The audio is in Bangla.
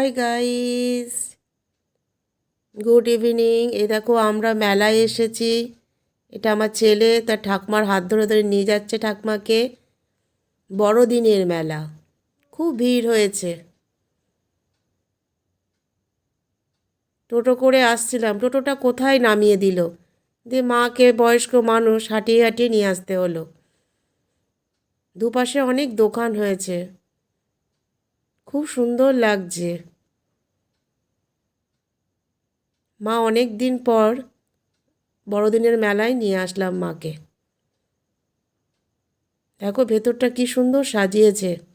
হাই গাইস গুড ইভিনিং এ দেখো, আমরা মেলায় এসেছি। এটা আমার ছেলে, তার ঠাকমার হাত ধরে ধরে নিয়ে যাচ্ছে ঠাকমাকে। বড়দিনের মেলা। খুব ভিড় হয়েছে। টোটো করে আসছিলাম। টোটোটা কোথায় নামিয়ে দিল? দিয়ে মাকে, বয়স্ক মানুষ হাঁটিয়ে হাঁটিয়ে নিয়ে আসতে হলো। দুপাশে অনেক দোকান হয়েছে। খুব সুন্দর লাগছে। মা অনেক দিন পর বড়দিনের মেলায় নিয়ে আসলাম মাকে। দেখো ভেতরটা কি সুন্দর সাজিয়েছে।